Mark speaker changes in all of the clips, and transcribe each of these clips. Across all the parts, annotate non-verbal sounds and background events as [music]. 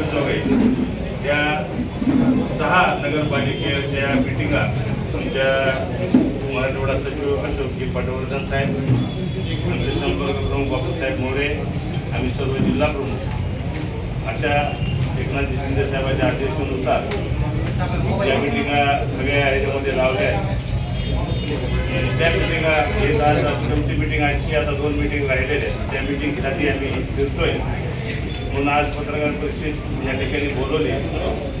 Speaker 1: अंबेजोगाई त्या सहा नगरपालिकेच्या मिटिंगा तुमच्या मराठवाडा सचिव अशोकजी पटवर्धन साहेब आमचे संपर्क प्रमुख बापूसाहेब मोरे आम्ही सर्व जिल्हा प्रमुख. अशा एकनाथजी शिंदे साहेबांच्या आदेशानुसार या मिटिंगा सगळ्या ह्याच्यामध्ये लावल्या आहेत त्या मिटिंगा हे आज तुमची मिटिंग आजची आता दोन मिटिंग राहिलेल्या आहेत. त्या मिटिंगसाठी आम्ही फिरतोय. म्हणून आज पत्रकार परिषद या ठिकाणी बोलवली.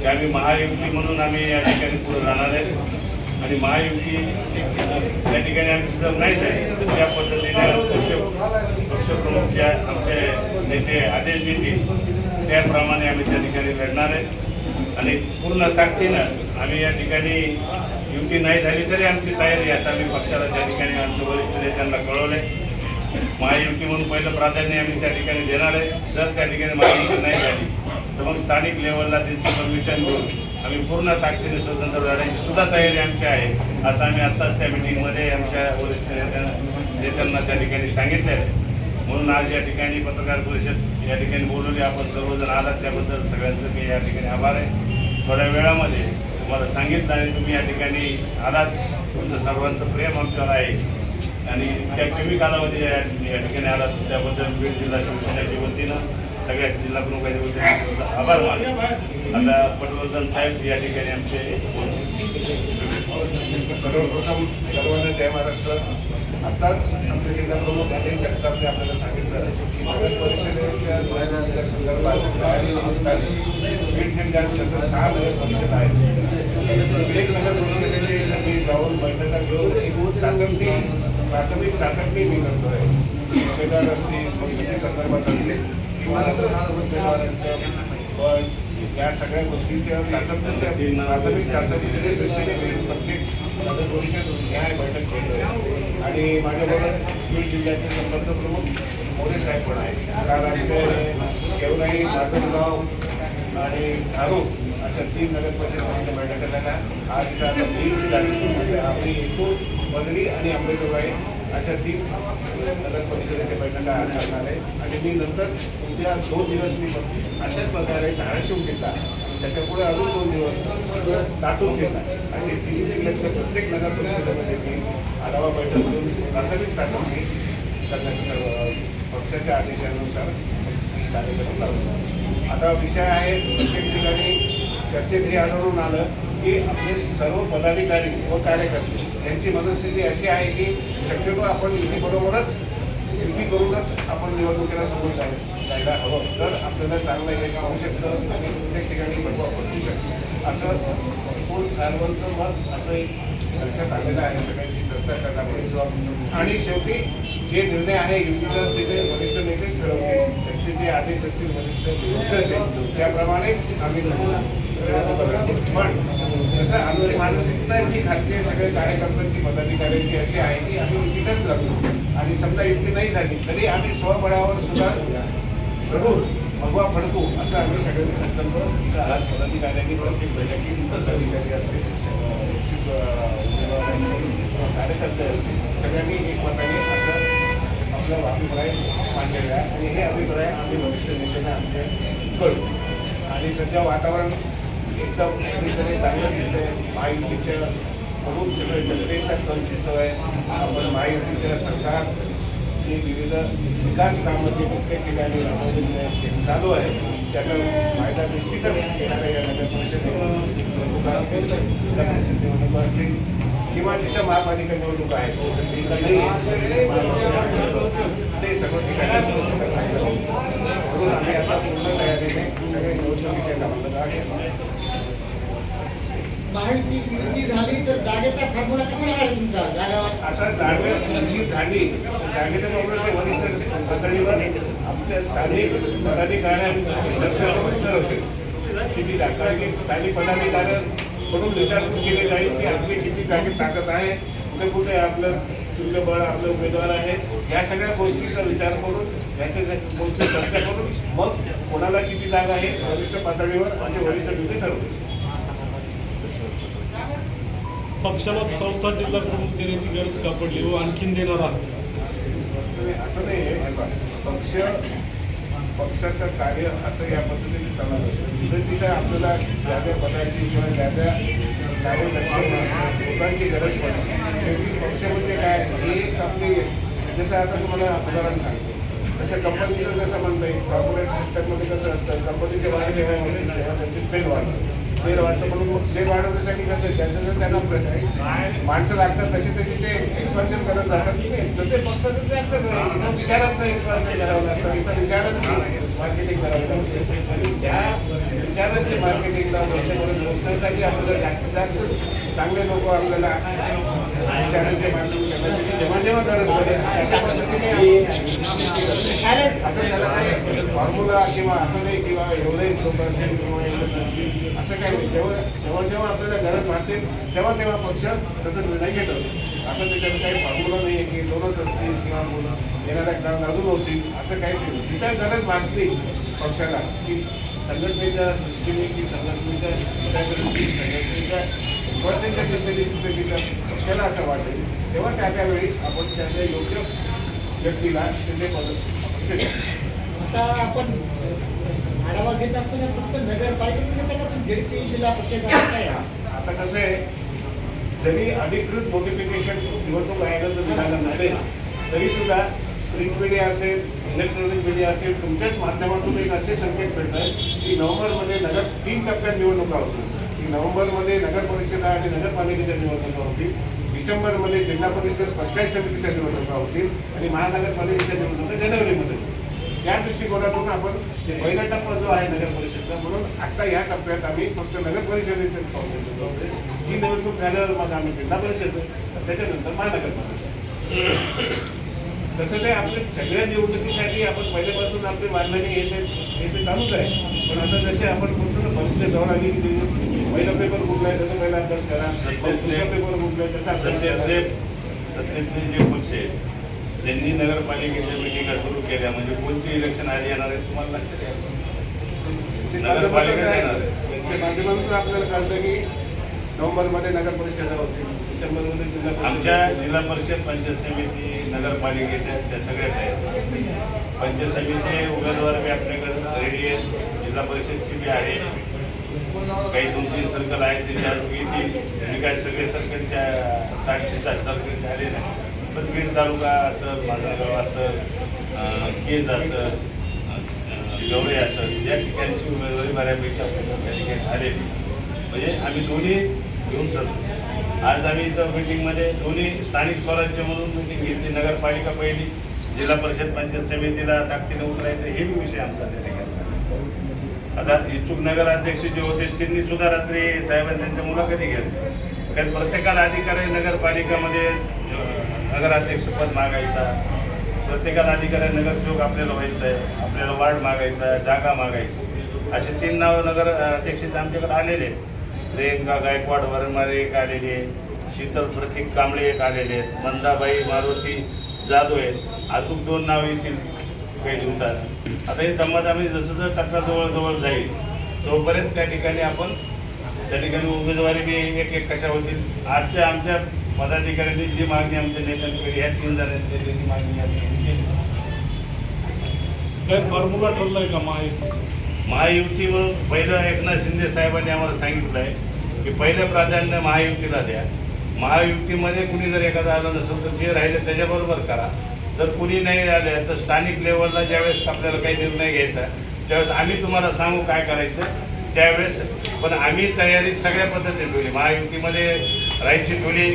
Speaker 1: की आम्ही महायुती म्हणून आम्ही या ठिकाणी पुढे राहणार आहे. आणि महायुती या ठिकाणी आमची जर नाही झाली तर त्या पद्धतीने पक्ष पक्षप्रमुख ज्या आमचे नेते आदेश देतील. त्याप्रमाणे आम्ही त्या ठिकाणी लढणार आहे. आणि पूर्ण ताकदीनं आम्ही या ठिकाणी युती नाही झाली तरी आमची तयारी आहे असं आम्ही पक्षाला त्या ठिकाणी आमचे वरिष्ठ नेत्यांना कळवले महायुती म्हणून पहिलं प्राधान्य आम्ही त्या ठिकाणी देणार आहे. जर त्या ठिकाणी महायुती नाही झाली तर मग स्थानिक लेवलला त्यांची परमिशन घेऊन आम्ही पूर्ण ताकदीने स्वतंत्र लढायची सुद्धा तयारी आमची आहे असं आम्ही आत्ताच त्या मिटिंगमध्ये आमच्या वरिष्ठ नेत्यांना नेत्यांना त्या ठिकाणी सांगितलेलं आहे. म्हणून आज या ठिकाणी पत्रकार परिषद या ठिकाणी बोलवली. आपण सर्वजण आलात त्याबद्दल सगळ्यांचं मी या ठिकाणी आभार आहे. थोड्या वेळामध्ये तुम्हाला सांगितलं आणि तुम्ही या ठिकाणी आलात. तुमचं सर्वांचं प्रेम आमच्यावर आहे. आणि त्या कमी कालावधी या ठिकाणी आला. त्याबद्दल बीड जिल्हा शिवसेनेच्या वतीनं सगळ्या जिल्हा प्रमुखांच्या वतीनं आभार मानले आता पटवर्धन साहेब या ठिकाणी आमचे
Speaker 2: सर्वप्रथम सर्वांना जय महाराष्ट्र. आत्ताच आमचे जिल्हा प्रमुख अनिल जगतापने आपल्याला सांगितलं की नगर परिषदेच्या निवडणुकीच्या संदर्भात तयारी निमित्ताने बीड जिल्ह्यात सतत सहा नगर परिषद आहेत. प्रत्येक नगर परिषदेचे जाऊन बैठका घेऊन एक चाचणी प्राथमिक चाचणी मी करतो आहे उमेदवार असतील कोणत्याही संदर्भात असतील किंवा उमेदवारांचं पण या सगळ्या गोष्टींच्या चाचणीच्या प्राथमिक चाचणीच्या दृष्टीने मी प्रत्येक नगर परिषद न्याय बैठक घेतोय. आणि माझ्याबरोबर बीड जिल्ह्याचे संबंध प्रमुख मोरे साहेब पण आहेत. काल आमचे गेवराई माजलगाव आणि धारू अशा तीन नगर परिषद बैठका झाल्या. आज इथं आपली एकूण वदडी आणि अंबेजोगाई अशा तीन नगर परिषदेच्या बैठका आज करणार आहे. आणि मी नंतर उद्या दोन दिवस मी अशाच प्रकारे धाराशिव जिल्हा त्याच्यापुढे अजून दोन दिवस लातूर जिल्हा असे तीन जिल्ह्यातल्या प्रत्येक नगर परिषदेमध्ये मी आढावा बैठक घेऊन प्राथमिक चाचणी करण्याच्या पक्षाच्या आदेशानुसार मी कार्यक्रम लावतो आता विषय आहे प्रत्येक ठिकाणी चर्चेत हे आढळून आलं की आपले सर्व पदाधिकारी व कार्यकर्ते यांची मनस्थिती अशी आहे की शक्यतो आपण युतीबरोबरच युती करूनच आपण निवडणुकीला समोर जाय जायला हवं. तर आपल्याला चांगलं यश होऊ शकतं आणि प्रत्येक ठिकाणी भरपूर पडू शकतो. असं एकूण सर्वांचं मत असं एक लक्षात आलेलं आहे. सगळ्यांची चर्चा करण्यामध्ये. आणि शेवटी जे निर्णय आहे युतीचा तिथे वरिष्ठ नेतेच ठरवतील त्यांचे जे आदेश असतील वरिष्ठ पक्षाचे त्याप्रमाणेच आम्ही पण जसं आमची मानसिकता जी खाते सगळे कार्यकर्त्यांची पदाधिकाऱ्यांची अशी आहे की आम्ही युतीतच जातो. आणि समजा युती नाही झाली तरी आम्ही स्वबळावर सुद्धा घडू भगवा फडकू असं आम्ही सगळ्यांनी संकल्प आज पदाधिकाऱ्यांनी प्रत्येक बैठकीत पदाधिकारी असतील उमेदवार असतील किंवा कार्यकर्ते असतील सगळ्यांनी एकमताने असं आपलं अभिप्राय मांडलेला आहे. आणि हे अभिप्राय आम्ही वरिष्ठ नेत्यांना आमच्या कळू आणि सध्या वातावरण एकदम सगळीकडे चांगलं दिसतंय. महायुतीच्या बघून सगळे जनतेचा कल दिसतो आहे. आपण महायुतीच्या सरकारने विविध विकास कामं जे प्रत्येक ठिकाणी राबवलेली आहेत. ते चालू आहे. त्याचा फायदा निश्चितच येणाऱ्या या नगर परिषद निवडणुका असतील जिल्हा परिषद निवडणुका असतील. किंवा जिथं महापालिका निवडणूक आहे तो सध्या नाही ते सर्व ठिकाणी म्हणून आम्ही आता पूर्ण तयारीने सगळे निवडणुकीच्या कामाला
Speaker 3: माहिती युती झाली तर जागेचा फॉर्म्युला कसा काढेल तुमचा? जागा
Speaker 2: आता जागा जशी झाली जागेच्या बाबतीत ते वरिष्ठ पातळीवर आपल्या स्थानिक पदाधिकाऱ्यांनी चर्चा करून ठरवतील किती जागा कारण की स्थानिक पदाधिकाऱ्यांकडून विचारपूस केली जाईल की आपली किती जागे ताकद आहे कुठे कुठे आपलं तुल्यबळ आपलं उमेदवार आहे या सगळ्या गोष्टीचा विचार करून याच्या गोष्टी चर्चा करून मग कोणाला किती जागा आहे वरिष्ठ पातळीवर म्हणजे वरिष्ठ नेते ठरवतील.
Speaker 4: पक्षाला चौथा जिल्हा प्रमुख देण्याची गरज का पडली व आणखीन देणार? आहात
Speaker 2: तुम्ही असं नाही आहे. पक्ष पक्षाचं कार्य असं या पद्धतीने चालत असतं. तिथे तिथे आपल्याला ज्या ज्या पदाची किंवा ज्या त्या कार्यदक्ष लोकांची गरज पडते शेवटी पक्ष म्हणजे काय? एक आपली जसं आता तुम्हाला उदाहरण सांगतो. तसं कंपनीचं जसं म्हणता येईल कॉर्पोरेट सिस्टममध्ये कसं असतं कंपनीच्या वाढ जेव्हा तेव्हा त्यांची सेल वाढतं सेल वाढतं म्हणून मग सेल वाढवण्यासाठी कसं ज्याचं जर त्यांना प्र- माणसं लागतात तसे तसे ते एक्सपान्शन करत जातात की नाही? तसे पक्षाचं ते असं इथं विचारांचं एक्सपान्शन करावं लागतं. इथं विचारांचं मार्केटिंग करावं लागतं. त्या विचारांची मार्केटिंगला त्याच्यामध्ये पोहोचण्यासाठी आपल्याला जास्तीत जास्त चांगले लोक आपल्याला विचारांचे मार्केटिंग करण्यासाठी जेव्हा जेव्हा गरज पडेल अशा पद्धतीने
Speaker 3: चालेल
Speaker 2: असं त्याला काही फॉर्म्युला किंवा असं नाही किंवा एवढंही लोक असतील किंवा एवढे नसतील असं काही नाही. जेव्हा जेव्हा जेव्हा आपल्याला गरज भासेल तेव्हा तेव्हा पक्ष तसं निर्णय घेत असतो. असं त्याच्यात काही फॉर्म्युला नाही आहे की दोनच असतील किंवा मुलं येणाऱ्या काळात अजून होतील असं काही नाही. जिथे गरज भासली पक्षाला की संघटनेच्या दृष्टीने की संघटनेच्या हिताच्या दृष्टीने संघटनेच्या स्पर्धेच्या दृष्टीने तिथे तिथं पक्षाला असं वाटेल तेव्हा त्या त्यावेळी आपण त्या योग्य व्यक्तीला तिथे मदत
Speaker 3: आता आपण आढावा घेत असताना फक्त नगरपालिकेचं पण झेडपी जिल्हा परिषद
Speaker 2: आता कसं आहे जरी अधिकृत नोटिफिकेशन निवडणूक आयोगाचं मिळालं नसेल तरी सुद्धा प्रिंट मीडिया असेल इलेक्ट्रॉनिक मीडिया असेल तुमच्याच माध्यमातून एक असे संकेत भेटतात की नोव्हेंबरमध्ये नगर तीन टप्प्यात निवडणुका होतील. की नोव्हेंबरमध्ये नगर परिषदा आणि नगरपालिकेच्या निवडणुका होतील. डिसेंबरमध्ये जिल्हा परिषद पंचायत समितीच्या निवडणुका होतील. आणि महानगरपालिकेच्या निवडणुका जानेवारीमध्ये. त्या दृष्टिकोनातून आपण ते पहिला टप्पा जो आहे नगर परिषदचा म्हणून आता या टप्प्यात आम्ही फक्त नगर परिषदेचे पाहून देतो ही निवडणूक झाल्यावर मग आम्ही जिल्हा परिषद त्याच्यानंतर महानगरपालिका. तसं ते आपल्या सगळ्या निवडणुकीसाठी आपण पहिल्यापासून आपली मांडणी हे ते हे ते चालूच आहे. पण आता जसे आपण ना परीक्षा जवळ आली की पहिला पेपर कुठला त्याचा पहिला अभ्यास करा.
Speaker 1: सध्या
Speaker 2: दुसरा पेपर कुठला त्याचा.
Speaker 1: सध्यातले जे पक्ष आहेत त्यांनी नगरपालिकेच्या मिटिंगा सुरू केल्या म्हणजे कोणते इलेक्शन आधी येणार आहे तुम्हाला लक्षात आहे?
Speaker 2: त्यांच्या
Speaker 1: नगरपालिका
Speaker 2: माध्यमातून
Speaker 1: आहे.
Speaker 2: त्यांच्या आपल्याला कळतं की नोव्हेंबरमध्ये नगर परिषदा होतील डिसेंबरमध्ये जिल्हा
Speaker 1: आमच्या. जिल्हा परिषद पंचायत समिती नगरपालिकेच्या त्या सगळ्याच आहेत. पंचायत समिती उमेदवार बी आपल्याकडे रेडी आहे जिल्हा परिषदची बी आहे. काही दोन तीन सर्कल आहेत ते येतील आणि काय सगळे सर्कलच्या साठ सर्कलचे आले नाही. पण बीड तालुका असं माझागाव असं केज असं गवळे असं या ठिकाणची उमेदवारी बऱ्यापैकी आपल्याला त्या ठिकाणी झालेली म्हणजे आम्ही दोन्ही घेऊन चालतो आज आम्ही इथं मीटिंगमध्ये दोन्ही स्थानिक स्वराज्यमधून म्हणून मीटिंग घेतली नगरपालिका पहिली जिल्हा परिषद पंचायत समितीला ताकदीने उतरायचं हे बी विषय आमचा त्या ठिकाणी. आता इच्छुक नगराध्यक्ष जे होते त्यांनी सुद्धा रात्री साहेबांनी त्यांच्या मुलाखती घेतल्या. कारण प्रत्येकाला अधिकार आहे नगरपालिकामध्ये नगराध्यक्षपद मागायचा प्रत्येकाला अधिकारी नगरसेवक आपल्याला व्हायचं आहे आपल्याला वार्ड मागायचा आहे जागा मागायची असे तीन नाव नगर अध्यक्ष आमच्याकडे आलेले आहेत. प्रियंका गायकवाड वरमारे एक आलेले आहेत. शीतल प्रतीक कांबळे एक आलेले आहेत. मंदाबाई मारुती जाधव आहेत. अचूक दोन नाव येतील काही दिवसात. आता हे आम्ही जसं जसं टक्का जवळजवळ जाईल तोपर्यंत त्या ठिकाणी आपण त्या ठिकाणी उमेदवारी बी एक एक कशा होतील. आजच्या आमच्या पदाधिकाऱ्यांनी जी मागणी आमच्या नेत्यांकडे ह्या तीन जणांनी केली ती मागणी आम्ही केली.
Speaker 4: काय फॉर्म्युला ठरलाय का
Speaker 1: महायुती मग पहिलं एकनाथ शिंदे साहेबांनी आम्हाला सांगितलं आहे की पहिलं प्राधान्य महायुतीला द्या. महायुतीमध्ये कुणी जर एखादं आलं नसेल तर जे राहिले त्याच्याबरोबर करा. जर कुणी नाही आलं तर स्थानिक लेवलला ज्यावेळेस आपल्याला काही निर्णय घ्यायचा त्यावेळेस आम्ही तुम्हाला सांगू काय करायचं त्यावेळेस. पण आम्ही तयारी सगळ्या पद्धतीने ठेवली. महायुतीमध्ये राहायची ठेवली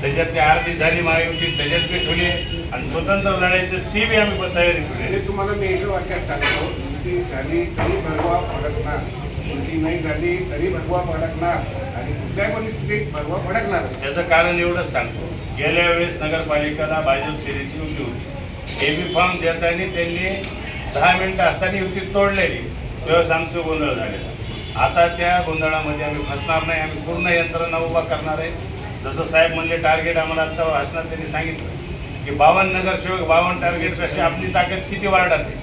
Speaker 1: त्याच्यातली अर्धी झाली महायुती त्याच्यात बी ठेवली आणि स्वतंत्र लढायचं ती बी आम्ही तयारी ठेवली
Speaker 2: हे तुम्हाला मी एका वाक्यात सांगतो युती झाली तरी भगवा फडकणार. युती नाही झाली तरी भगवा फडकणार. आणि कुठल्या परिस्थितीत भगवा फडकणार.
Speaker 1: त्याचं कारण एवढंच सांगतो. गेल्या वेळेस नगरपालिकेला भाजप सेनेची युती होती. ए बी फॉर्म देताना त्यांनी दहा मिनिटं असताना युती तोडलेली. त्यावेळेस आमचं गोंधळ झालेला. आता त्या गोंधळामध्ये आम्ही फसणार नाही आम्ही पूर्ण यंत्रणा उभा करणार आहे. जसं साहेब म्हणले टार्गेट आम्हाला आत्ता भाषणात त्यांनी सांगितलं की बावन्न नगरसेवक बावन्न टार्गेट कशी आपली ताकद किती वाढत आहे?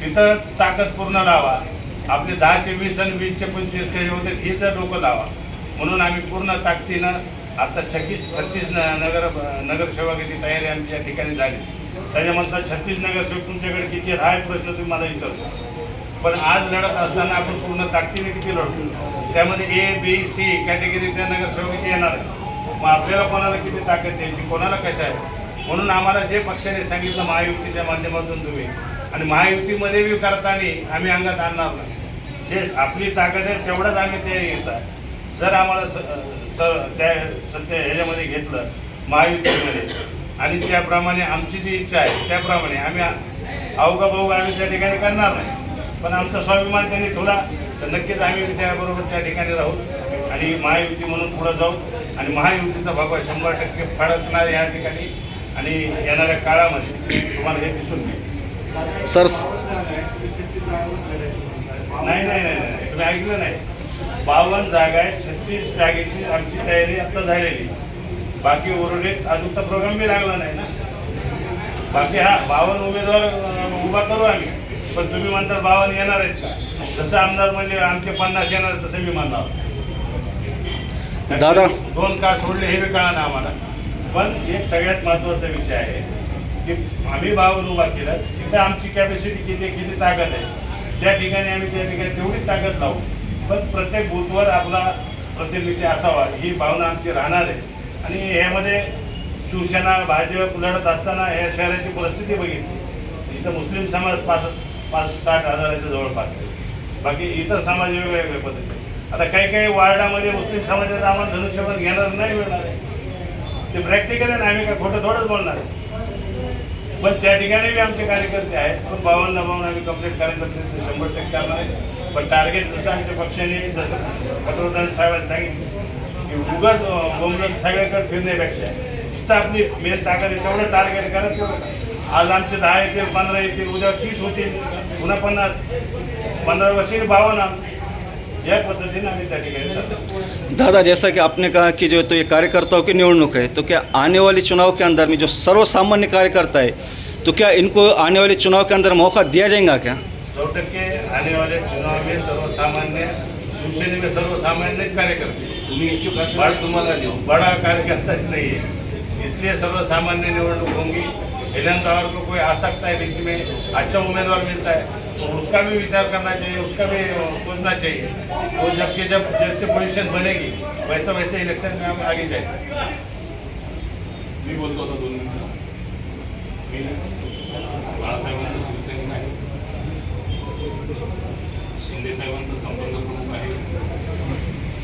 Speaker 1: तिथं ताकद पूर्ण लावा आपले दहाचे वीस आणि वीसचे पंचवीस काही होते हे जर डोकं लावा. म्हणून आम्ही पूर्ण ताकदीनं आता छकी छत्तीस न नगर नगरसेवकाची तयारी आमच्या ठिकाणी झाली. त्याच्यानंतर छत्तीस नगरसेवक तुमच्याकडे किती आहेत हा प्रश्न तुम्ही मला विचारतो पण आज लढत असताना आपण पूर्ण ताकदीने किती लढतो. त्यामध्ये ए बी सी कॅटेगरीच्या नगरसेवक येणार आहे. मग आपल्याला कोणाला किती ताकद द्यायची कोणाला कशा आहे म्हणून आम्हाला जे पक्षाने सांगितलं महायुतीच्या माध्यमातून तुम्ही आणि महायुतीमध्ये बी करताना आम्ही अंगात आणणार नाही. जे आपली ताकद आहे तेवढंच आम्ही ते घ्यायचा जर आम्हाला स- सर त्या सत्य ह्याच्यामध्ये घेतलं महायुतीमध्ये आणि त्याप्रमाणे आमची जी इच्छा आहे त्याप्रमाणे आम्ही अवघा भाऊ आम्ही त्या ठिकाणी करणार नाही. पण आमचा स्वाभिमान त्यांनी ठेवला. तर नक्कीच आम्ही त्याबरोबर त्या ठिकाणी राहू. आणि महायुती म्हणून पुढं जाऊ. आणि महायुतीचा भगवा शंभर टक्के फडकणार या ठिकाणी आणि येणाऱ्या काळामध्ये तुम्हाला हे दिसून येईल.
Speaker 5: सर
Speaker 1: नाही नाही नाही नाही. तुम्ही ऐकलं नाही. बावन्न जागा आहे छत्तीस जागेची आमची तयारी आता झालेली बाकी उर्वरित अजून तर प्रोग्राम बी लागला नाही ना. बाकी हा बावन्न उमेदवार उभा करू आम्ही. पण तुम्ही म्हणता बावन्न येणार आहेत का? जसं आमदार म्हणजे आमचे पन्नास येणार तसं मी म्हणणार.
Speaker 5: दादा.
Speaker 1: दोन का सोडले हे बी कळा ना आम्हाला. पण एक सगळ्यात महत्त्वाचा विषय आहे की आम्ही बावन्न उभा केला तिथं आमची कॅपॅसिटी किती किती ताकद आहे. त्या ठिकाणी आम्ही त्या ठिकाणी तेवढीच ताकद लावू. पण प्रत्येक बूथवर आपला प्रतिनिधी असावा ही भावना आमची राहणार आहे. आणि ह्यामध्ये शिवसेना भाजप लढत असताना या शहराची परिस्थिती बघितली. इथं मुस्लिम समाज पाच पाच साठ हजाराच्या जवळपास आहे. बाकी इतर समाज वेगवेगळ्या पद्धती. आता काही काही वार्डामध्ये मुस्लिम समाजाचा आम्हाला धनुष्यबाण घेणार नाही मिळणार आहे. ते प्रॅक्टिकल आहे ना आम्ही काय खोटं थोडंच बोलणार आहे. पण त्या ठिकाणी बी आमचे कार्यकर्ते आहेत. पण बावन्न बावन्न आम्ही कंप्लीट करायचा प्रयत्न शंभर टक्के करणार आहे. पण टार्गेट जसं आमच्या पक्षाने जसं पंतप्रधान साहेबांनी सांगितलं की उगाच बोंबलत सगळ्याकडे फिरण्यापेक्षा फक्त आपली मेन ताकद आहे तेवढं टार्गेट करत तेवढं आज आमचे दहा येतील पंधरा येतील उद्या तीस होतील. पुन्हा या पद्धतीने आम्ही त्या ठिकाणी
Speaker 5: दादा जैसा कि आपने कहा कि जो तो ये कार्यकर्ताओं की निवडणूक है तो क्या आने वाले चुनाव के अंदर में जो सर्वसामान्य कार्यकर्ता है तो क्या इनको आने वाले चुनाव के अंदर मौका दिया जाएगा क्या?
Speaker 1: सौ टक्के आने वाले चुनाव में सर्वसामान्य शिवसेने में सर्वसामान्य कार्यकर्ते. तुम्ही इच्छुक बड़ा तुम्हारा जो बड़ा कार्यकर्ता नहीं है इसलिए सर्वसामान्य निवडणूक होंगी. हेलेंद्र और को कोई आ सकता है बीच में अच्छा उम्मीदवार मिलता है तो उसका भी विचार करना चाहिए उसका भी सोचना चाहिए। तो जबकि जब जैसे पोजीशन बनेगी वैसा वैसे इलेक्शन में हम आगे जाए
Speaker 6: मी बोलतो होतो दोन मिनिटं. मी बाळासाहेबांचं शिवसैनिक आहे. शिंदे साहेबांचा संपर्क प्रमुख आहे.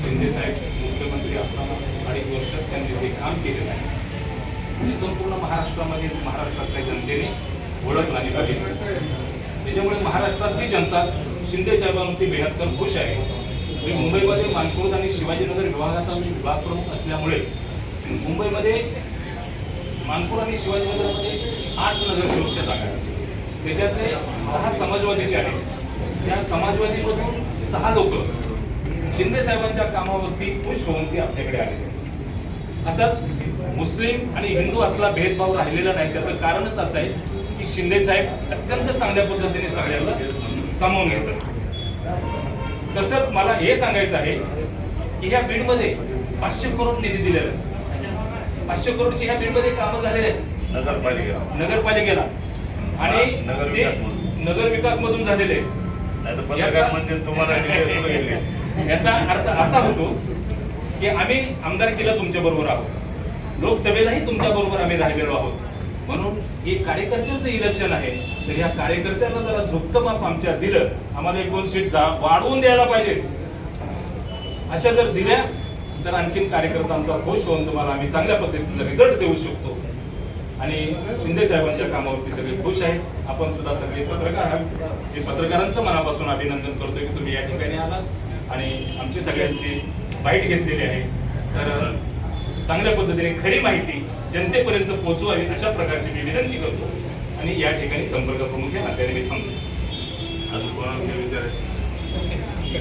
Speaker 6: शिंदे साहेब मुख्यमंत्री असताना अडीच वर्ष त्यांनी ते काम केलेलं आहे आणि संपूर्ण महाराष्ट्रामध्ये महाराष्ट्रातल्या जनतेने ओळखलं आणि बघितलं त्याच्यामुळे महाराष्ट्रातली जनता शिंदे साहेबांवरती बेहत्तर खुश आहे. मी मुंबईमध्ये मानकुर्द आणि शिवाजीनगर विभागाचा मी विभाग प्रमुख असल्यामुळे मुंबईमध्ये मानपूर आणि शिवाजीनगरमध्ये आठ नगरसेवकच्या जागा आहेत. त्याच्यातले सहा समाजवादीचे आहेत. त्या समाजवादीमधून सहा लोक शिंदे साहेबांच्या कामावरती खुश होऊन ते आपल्याकडे आलेले असं मुस्लिम आणि हिंदू असला भेदभाव राहिलेला नाही. त्याचं कारणच असं आहे की शिंदे साहेब अत्यंत चांगल्या पद्धतीने सगळ्यांना सामावून घेतात. तसंच मला हे सांगायचं आहे की ह्या बीडमध्ये पाचशे करोड निधी दिलेला आहे. पाचशे करोडची ह्या बीडमध्ये कामं झालेली आहेत.
Speaker 1: नगरपालिका
Speaker 6: नगरपालिकेला. आणि
Speaker 1: नगर
Speaker 6: विकास मधून झालेले
Speaker 1: म्हणजे [laughs]
Speaker 6: याचा अर्थ असा होतो की आम्ही आमदार केलं तुमच्या बरोबर आहोत. लोकसभेलाही तुमच्या बरोबर आम्ही राहिलेलो आहोत. म्हणून हे कार्यकर्त्यांचं इलेक्शन आहे. तर या कार्यकर्त्यांना जरा झुकतं माप आमच्या दिलं. आम्हाला एक दोन सीट जा वाढवून द्यायला पाहिजे अशा जर दिल्या तर आणखीन कार्यकर्ता आमचा खुश होऊन तुम्हाला आम्ही चांगल्या पद्धतीचा रिझल्ट देऊ शकतो. आणि शिंदे साहेबांच्या कामावरती सगळे खुश आहेत. आपण सुद्धा सगळे पत्रकार हे पत्रकारांचं मनापासून अभिनंदन करतोय की तुम्ही या ठिकाणी आलात. आणि आमची सगळ्यांची बाईट घेतलेली आहे. तर चांगल्या पद्धतीने खरी माहिती जनतेपर्यंत पोहोचवावी अशा प्रकारची मी विनंती करतो. आणि या ठिकाणी संपर्क प्रमुख या नात्याने मी थांबतो.
Speaker 1: अजून कोणाला काही विचारायचं?